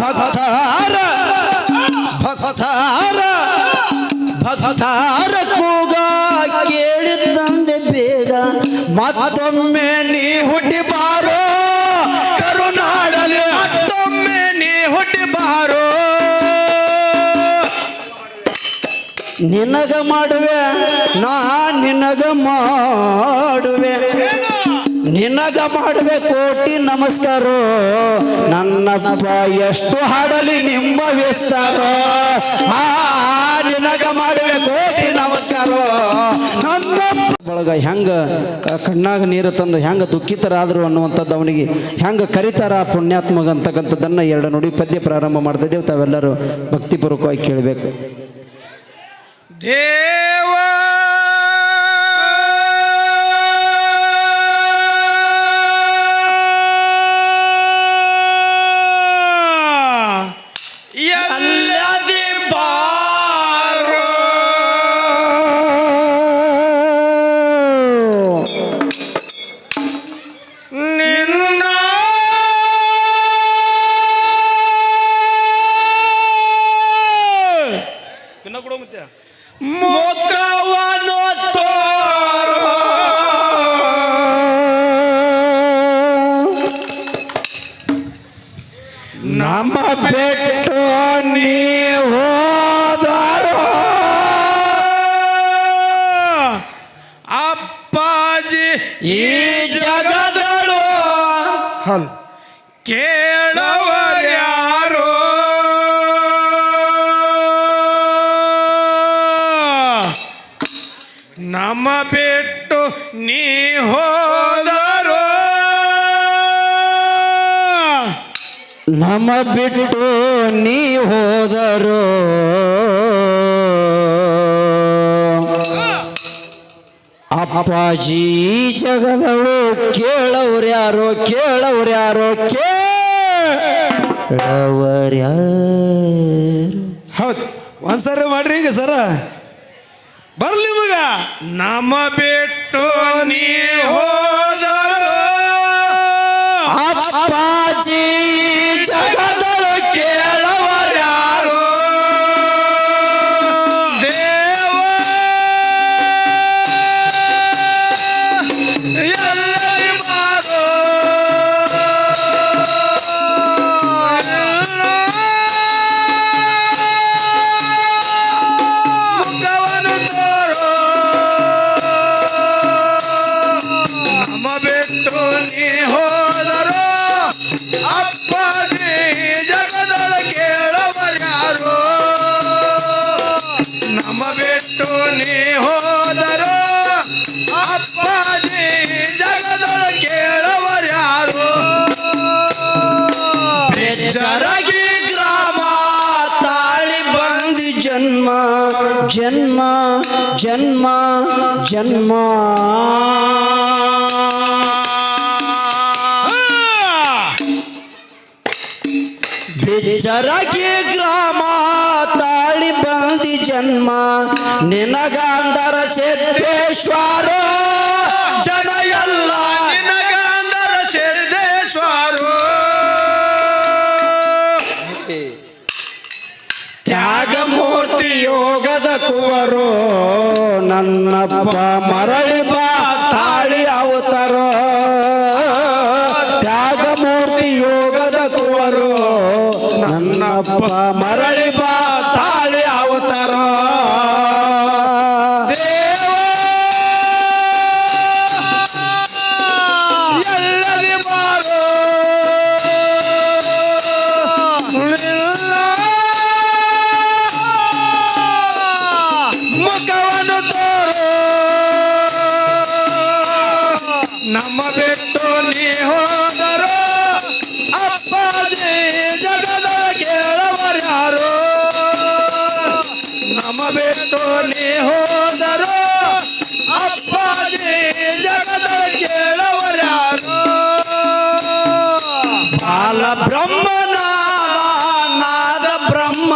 ಭಕ್ತಾರ ಭಕ್ತಾರ ಭಕ್ತಾರ ಕೂಗ ಕೇಳಿದ್ದಂದೆ ಬೇಗ. ಮತ್ತೊಮ್ಮೆ ನೀ ಹುಟ್ಟಿ ಬಾರೋ, ಕರುನಾಡಲಿ ಮತ್ತೊಮ್ಮೆ ನೀ ಹುಟ್ಟಿ ಬಾರೋ. ನಿನಗ ಮಾಡುವೆ, ನಾ ನಿನಗ ಮಾಡುವೆ. ನಿನಗ ಮಾಡುವೆ ಕೋಟಿ ನಮಸ್ಕಾರ. ನನ್ನಪ್ಪ ಎಷ್ಟು ಹಾಡಲಿ ನಿಮ್ಮ ವಿಸ್ತಾರ. ಆ ನಿನಗ ಮಾಡುವೆ ಕೋಟಿ ನಮಸ್ಕಾರ. ನನ್ನ ಬಳಗ ಹೆಂಗ ಕಣ್ಣಾಗ ನೀರು ತಂದು ಹೆಂಗ ದುಃಖಿತರಾದರು ಅನ್ನುವಂಥದ್ದು ಅವನಿಗೆ ಹೆಂಗ ಕರಿತಾರ ಪುಣ್ಯಾತ್ಮಗ ಅಂತಕ್ಕಂಥದ್ದನ್ನು ಎರಡು ನುಡಿ ಪದ್ಯ ಪ್ರಾರಂಭ ಮಾಡ್ತಿದ್ದೇವೆ ತಾವೆಲ್ಲರೂ ಭಕ್ತಿಪೂರ್ವಕವಾಗಿ ಕೇಳಬೇಕು. ದೇವ ನಮ್ಮ ಬಿಟ್ಟು ನೀ ಹೋದರು. ನಮ್ಮ ಬಿಟ್ಟು ನೀ ಹೋದರು. ಅಪ್ಪಾಜಿ ಜಗದವು ಕೇಳವ್ರು ಯಾರೋ ಕೇಳವ್ರು ಯಾರೋ ಕೇಳವ್ರ್ಯಾರು ಹೌದು ಒಂದ್ಸರಿ ಮಾಡ್ರಿ ಈಗ ಸರ. ಬರ್ಲಿ ಮಗ. ನಮ್ಮ ಬಿಟ್ಟು ನೀ ಹೋದರು ಜನ್ಮ ಜನ್ಮ ಜನ್ಮ. ಬೆಚ್ಚರಗಿ ಗ್ರಾಮ ತಾಳಿ ಬಂದಿ ಜನ್ಮ. ನಿನಗಾಂಧರ ಸಿದ್ದೇಶ್ವರ ಜನ ಎಲ್ಲ. ನಿನಗಾಂಧರ ಸಿದ್ದೇಶ್ವರು. ಕುವರು ನನ್ನಪ್ಪ ಮರಳಿ ಬಾ ತಾಳಿ ಅವತಾರೋ. ತ್ಯಾಗಮೂರ್ತಿ ಯೋಗದ ಕುವರು. ನನ್ನಪ್ಪ ಮರಳಿ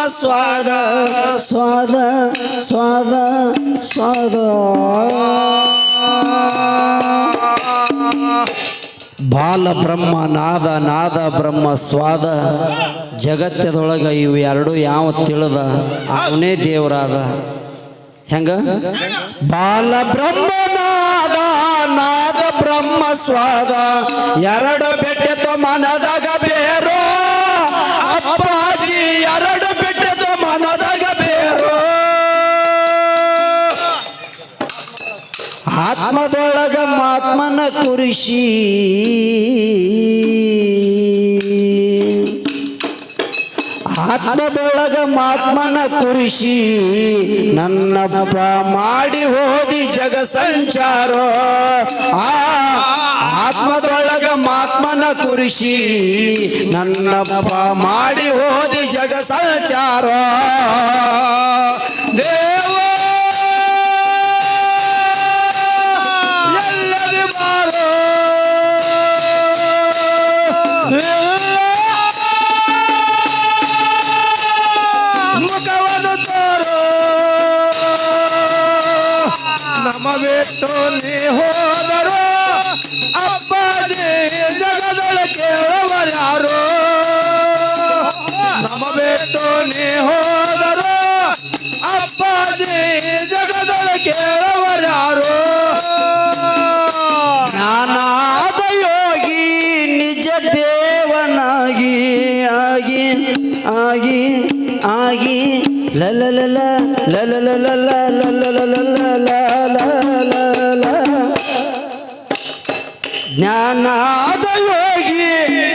ಸ್ವಾದ ಸ್ವಾದ ಸ್ವಾದ ಸ್ವಾದ. ಬಾಲ ಬ್ರಹ್ಮ, ನಾದ ನಾದ ಬ್ರಹ್ಮ, ಸ್ವಾದ. ಜಗತ್ತದೊಳಗೆ ಇವು ಎರಡು ಯಾವ ತಿಳಿದ? ಅವನೇ ದೇವರಾದ. ಹೆಂಗ? ಬಾಲ ಬ್ರಹ್ಮ, ನಾದ ನಾದ ಬ್ರಹ್ಮ, ಸ್ವಾದ. ಎರಡು ಬೆಟ್ಟ ಮನದಾಗ ಬೇರೋ. ಆತ್ಮದೊಳಗ ಮಾತ್ಮನ ಕುರಿಶಿ ಆತ್ಮದೊಳಗ ಮಾತ್ಮನ ಕುರಿಶಿ ನನ್ನಪ್ಪ ಮಾಡಿ ಹೋದಿ ಜಗ ಸಂಚಾರ. ಆ, ಆತ್ಮದೊಳಗ ಮಾತ್ಮನ ಕುರಿಶಿ ನನ್ನಪ್ಪ ಮಾಡಿ ಹೋದಿ ಜಗ ಸಂಚಾರ. ದೇವ ಬಿಟ್ಟು ನೀ ಹೋದರು ಅಪ್ಪಾಜಿ ಜಗದೊಳ ಕೇಳುವರ್ಯಾರು ನಮ್ಮ ಬಿಟ್ಟು ನೀ ಯೋಗಿ ನಿಜ ಆಗಿ ಆಗಿ ಆಗಿ ಲಲಲಲ ಲಲಲಲ ಜ್ಞಾನಾದ ಯೋಗಿ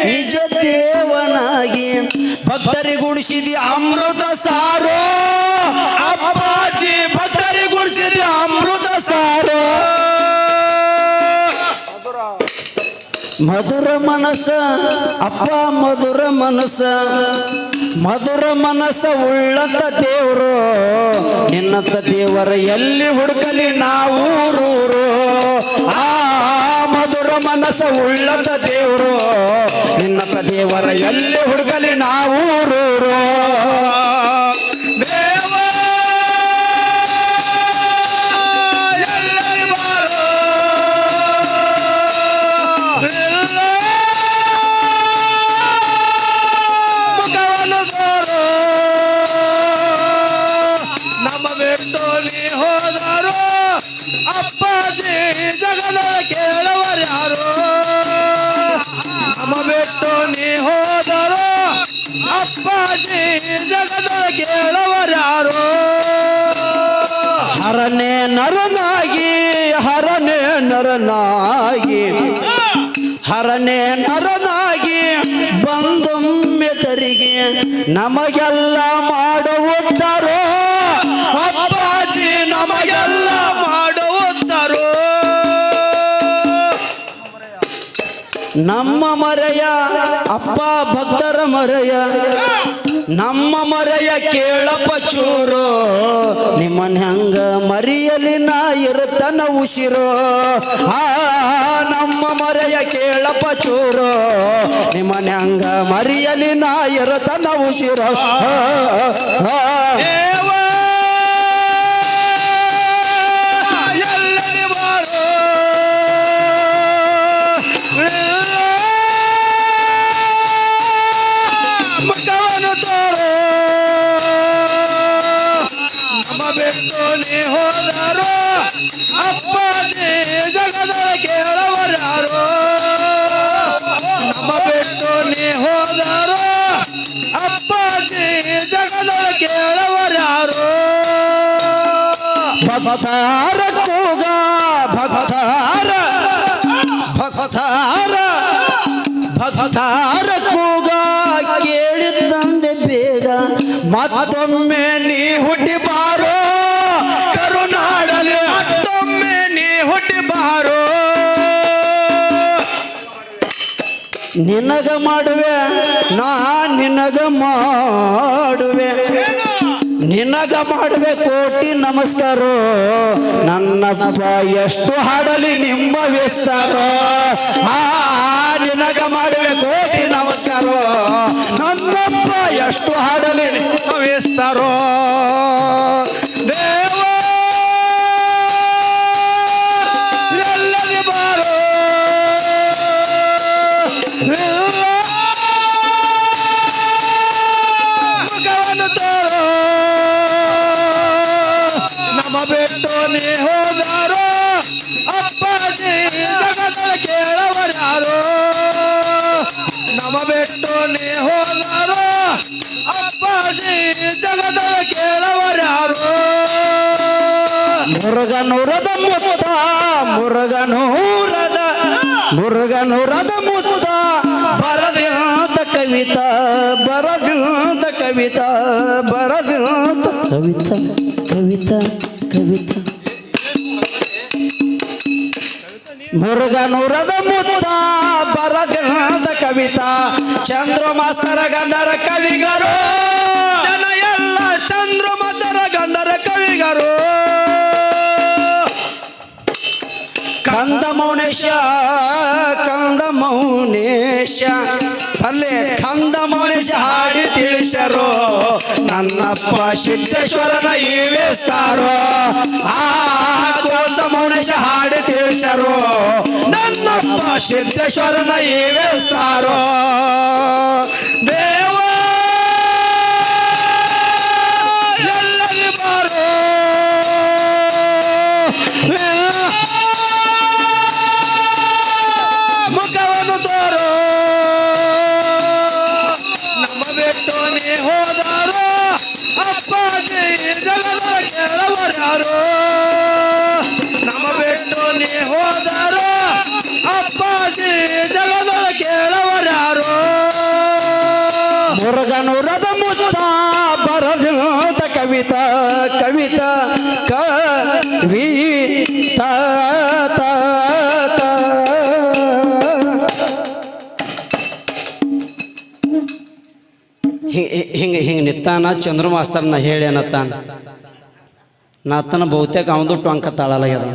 ನಿಜ ದೇವನಾಗಿ. ಭಕ್ತರಿಗುಡಿಸಿದಿ ಅಮೃತ ಸಾರೋ. ಅಪ್ಪಾಜಿ ಭಕ್ತರಿ ಭಕ್ತರಿಗುಡಿಸಿದಿ ಅಮೃತ ಸಾರೋ. ಮಧುರ ಮನಸ ಅಪ್ಪ ಮಧುರ ಮನಸ ಮಧುರ ಮನಸ ಉಳ್ಳಂತ ದೇವರು. ನಿನ್ನಂತ ದೇವರ ಎಲ್ಲಿ ಹುಡುಕಲಿ ನಾವು ಆ ಮಧುರ ಮನಸ ಉಳ್ಳದ ದೇವರು. ನಿನ್ನ ದೇವರ ಎಲ್ಲಿ ಹುಡುಗಲಿ ನಾವು ನರನಾಗಿ ಹರನೇ ನರನಾಗಿ ಬಂದೊಮ್ಮೆದರಿಗೆ ನಮಗೆಲ್ಲ ಮಾಡುವುದರೋ. ನಮ್ಮ ಮರೆಯ ಅಪ್ಪ ಭಕ್ತರ ಮರೆಯ ನಮ್ಮ ಮರೆಯ ಕೇಳಪ್ಪ ಚೂರು ನಿಮ್ಮನ್ ಹೆಂಗ ಮರಿಯಲಿ ನಾ ಇರುತ್ತನ ಉಸಿರು. ಆ ನಮ್ಮ ಮರೆಯ ಕೇಳಪ್ಪ ಚೂರು ನಿಮ್ಮನ್ ಹೆಂಗ ಮರಿಯಲಿ ನಾ ಇರುತ್ತನ ಉಸಿರು. ಆ, ಭಕ್ತಾರ ಕೂಗ, ಭಕ್ತಾರ ಭಕ್ತಾರ ಭಕ್ತಾರ ಕೂಗ, ಕೇಳಿದ್ದಂದೆ ಬೇಗ. ಮತ್ತೊಮ್ಮೆ ನೀ ಹುಟ್ಟಿ ಬಾರೋ, ಕರುನಾಡಲಿ ಮತ್ತೊಮ್ಮೆ ನೀ ಹುಟ್ಟಿ ಬಾರೋ. ನಿನಗ ಮಾಡುವೆ, ನಾ ನಿನಗ ಮಾಡುವೆ. ನಿನಗ ಮಾಡುವೆ ಕೋಟಿ ನಮಸ್ಕಾರ. ನನ್ನಪ್ಪ, ಎಷ್ಟು ಹಾಡಲಿ ನಿಮ್ಮ ವಿಸ್ತಾರ. ಆ ನಿನಗ ಮಾಡುವೆ ಕೋಟಿ ನಮಸ್ಕಾರ. ನನ್ನಪ್ಪ, ಎಷ್ಟು ಹಾಡಲಿ ವಿಸ್ತಾರೋ. ಮುರುಗನೂರದ ಮುತ್ತ ಮುರುಗನೂರದ ಮುರುಗನೂರದ ಮುತ್ತ ಬರದಿಲ್ದ ಕವಿತಾ ಬರದಿಲ್ದ ಕವಿತಾ ಬರದಿಲ್ದ ಕವಿತಾ ಕವಿತಾ ಕವಿತಾ. ಮುರುಗನೂರದ ಮುತ್ತ ಬರದಿಲ್ದ ಕವಿತಾ ಚಂದ್ರ ಮಾಸ್ತರ ಗಂಡರ ಕವಿಗರು ಮೌನೇಶ, ಕಂದ ಮೌನೇಶ. ಅಲ್ಲೇ ಕಂದ ಮೌನೇಶ ಹಾಡಿ ತಿಳಿಸರು, ನನ್ನಪ್ಪ ಸಿದ್ದೇಶ್ವರನ ಈವೇಸ್ತಾರೋ ಆ ಕೋಸ ಮೌನೇಶ ಹಾಡಿ ತಿಳಿಸರು, ನನ್ನಪ್ಪ ಸಿದ್ದೇಶ್ವರನ ಈವೇಸ್ತಾರೋ ದೇವ ಮುರುಗನೂರದ ಮುತ್ತ ಬರದಿಲ್ದ ಕವಿತಾ ಕವಿತಾ ಕವಿ ಹಿಂಗ ಹಿಂಗೆ ಹಿಂಗೆ ನಿತ್ತಾನ ಚಂದ್ರ ನಾ ಹೇಳೇನತ್ತಾನ ನಾ ನಾತನ ಬಹುತೇಕ ಅವನು ಟೊಂಕ ತಾಳಲಾಗ್ಯದ.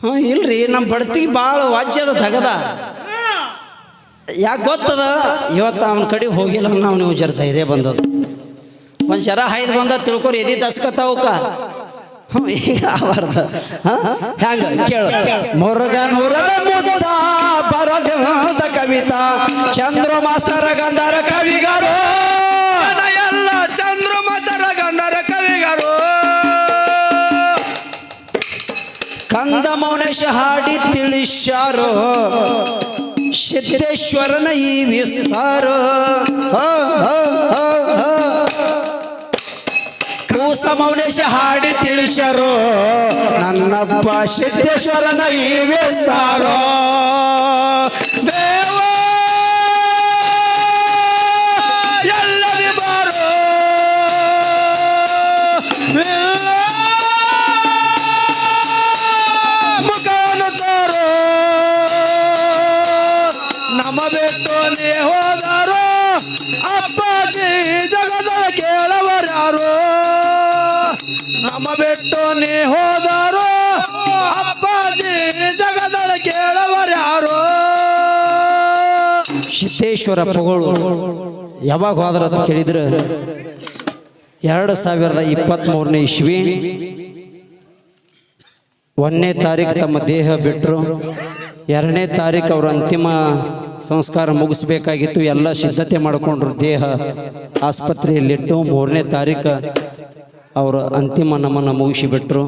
ಹಾಂ ಇಲ್ರಿ ನಮ್ಮ ಬಡ್ತಿಗೆ ಭಾಳ ವಾಜ್ಯದ ತಗದ. ಯಾಕೆ ಗೊತ್ತದ? ಇವತ್ತು ಅವನ ಕಡೆ ಹೋಗಿಲ್ಲ ನಾವು ನೀವು ಜರ ಧೈರ್ಯ ಬಂದದ ಒಂದು ಜರ ಹೈದು ಬಂದ ತಿಳ್ಕೊರಿ ಎದಿ ತಸ್ಕತಾವಕ್ಕ ಹ್ಞೂ ಈಗ ಅವರ್ದ ಹ್ಯಾಂಗ? ಕೇಳು. ಮುರುಗ ನೂರದ ಮುದ್ದ ಬರದ ಕವಿತಾ ಚಂದ್ರ ಮಾಸ್ತರ ಗಂಧರ ಕವಿಗರು. ಎಲ್ಲ ಚಂದ್ರ ಮತರ ಗಂಧರ ಕವಿಗರು. ಕಂದ ಮೌನೇಶ ಹಾಡಿ ತಿಳಿಸ್ಯಾರೋ. ಸಿದ್ದೇಶ್ವರನ ಈ ವಿಸ್ತಾರ. ಕೂಸ ಮೌನೇಶ ಹಾಡಿ ತಿಳಿಸರು ನನ್ನಪ್ಪ ಸಿದ್ದೇಶ್ವರನ ಈ ವಿಸ್ತಾರ. ನೀ ಅಪ್ಪಾಜಿ ಜಗದಳ ಸಿದ್ದೇಶ್ವರ ಪಗಳು ಯಾವಾಗ ಹೋದ್ರ ಅಂತ ಕೇಳಿದ್ರೆ ಎರಡು ಸಾವಿರದ ಇಪ್ಪತ್ತ್ಮೂರನೇ ಇಸ್ವಿ. ಒಂದನೇ ತಾರೀಕು ತಮ್ಮ ದೇಹ ಬಿಟ್ಟರು ಎರಡನೇ ತಾರೀಕು ಅವ್ರ ಅಂತಿಮ ಸಂಸ್ಕಾರ ಮುಗಿಸ್ಬೇಕಾಗಿತ್ತು. ಎಲ್ಲ ಸಿದ್ಧತೆ ಮಾಡಿಕೊಂಡ್ರು ದೇಹ ಆಸ್ಪತ್ರೆಯಲ್ಲಿಟ್ಟು. ಮೂರನೇ ತಾರೀಕು ಅವರು ಅಂತಿಮ ನಮನ ಮುಗಿಸಿಬಿಟ್ರು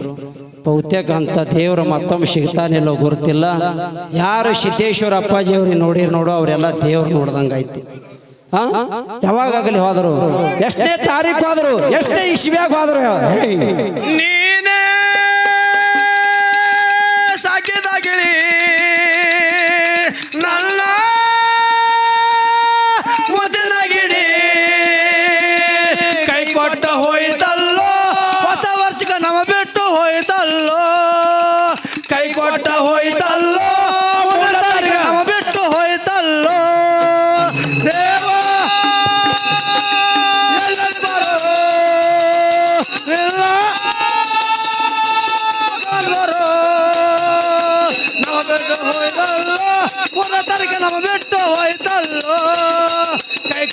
ಬಹುತೇಕ ಅಂತ ದೇವರ ಮತ್ತೊಮ್ಮೆ ಸಿಗ್ತಾನಿಲ್ಲೋ ಗೊತ್ತಿಲ್ಲ. ಯಾರು ಸಿದ್ದೇಶ್ವರ ಅಪ್ಪಾಜಿ ಅವ್ರಿಗೆ ನೋಡಿರ್ ನೋಡು, ಅವರೆಲ್ಲ ದೇವ್ರು ಐತಿ ಹಾ ಯಾವಾಗಲಿ ಹೋದರು ಎಷ್ಟೇ ತಾರೀಕು ಹೋದರು, ಎಷ್ಟೇ ಇಶ್ವ್ಯಾಗ ಹೋದರು. ನೀನೇ ಸಾಕಿದಾಗಿಳಿ ನಲ್ಲ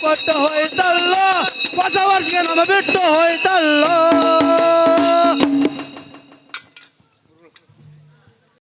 ಕೊಟ್ಟು ಹೋಯ್ತಲ್ಲೋ ಹೊಸ ವರ್ಷಕ್ಕೆ ನಮ್ಮ ಬಿಟ್ಟು ಹೋಯ್ತಲ್ಲೋ